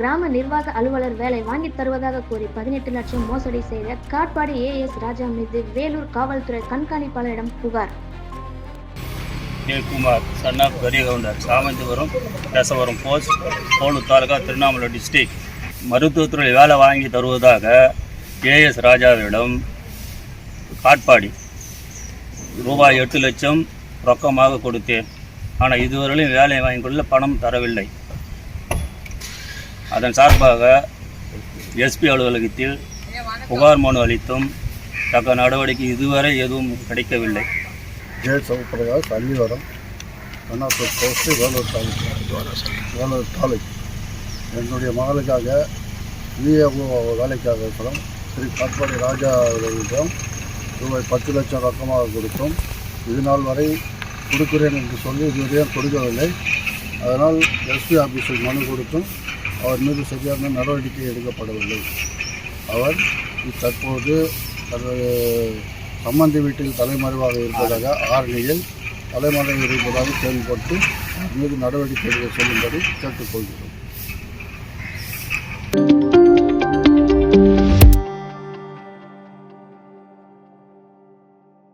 கிராம நிர்வாக அலுவலர் வேலை வாங்கித் தருவதாக கூறி பதினெட்டு லட்சம் மோசடி செய்த காட்பாடி ஏஎஸ் ராஜா மீது வேலூர் காவல்துறை கண்காணிப்பாளரிடம் புகார். K Kumar son of Kariyagounder Samanthipuram Rasavaram post Polur taluka Tiruvannamalai district மருத்துவத்துறையில் வேலை வாங்கி தருவதாக ஏஎஸ் ராஜாவிடம் காட்பாடி. ரூபாய் எட்டு லட்சம் ரொக்கமாக கொடுத்தேன். ஆனால் இதுவரையிலும் வேலை வாங்கி கொள்ள பணம் தரவில்லை. அதன் சார்பாக எஸ்பி அலுவலகத்தில் புகார் மனு அளித்தும் தக்க நடவடிக்கை இதுவரை எதுவும் கிடைக்கவில்லை. J Sowprakash Allivaram Annathur post Vellore taluk Vellore taluk. என்னுடைய மகளுக்காக விஏஓ வேலைக்காக இருக்கிறோம். ஸ்ரீ காட்பாடி ராஜா அவர்களிடம் ரூபாய் பத்து லட்சம் ரொக்கமாக கொடுத்தோம். இது நாள் வரை கொடுக்குறேன் என்று சொல்லி இதுவரையும் கொடுக்கவில்லை. அதனால் எஸ்பி ஆஃபீஸில் மனு கொடுத்தும் அவர் மீது சரியான நடவடிக்கை எடுக்கப்படவில்லை. அவர் தற்போது தனது சம்மந்தி வீட்டில் தலைமறைவாக இருப்பதாக ஆரணியில் தலைமறைவு இருப்பதாக செயல்பட்டு அவர் மீது நடவடிக்கை எடுக்க சொல்லும்படி கேட்டுக்கொள்கிறோம்.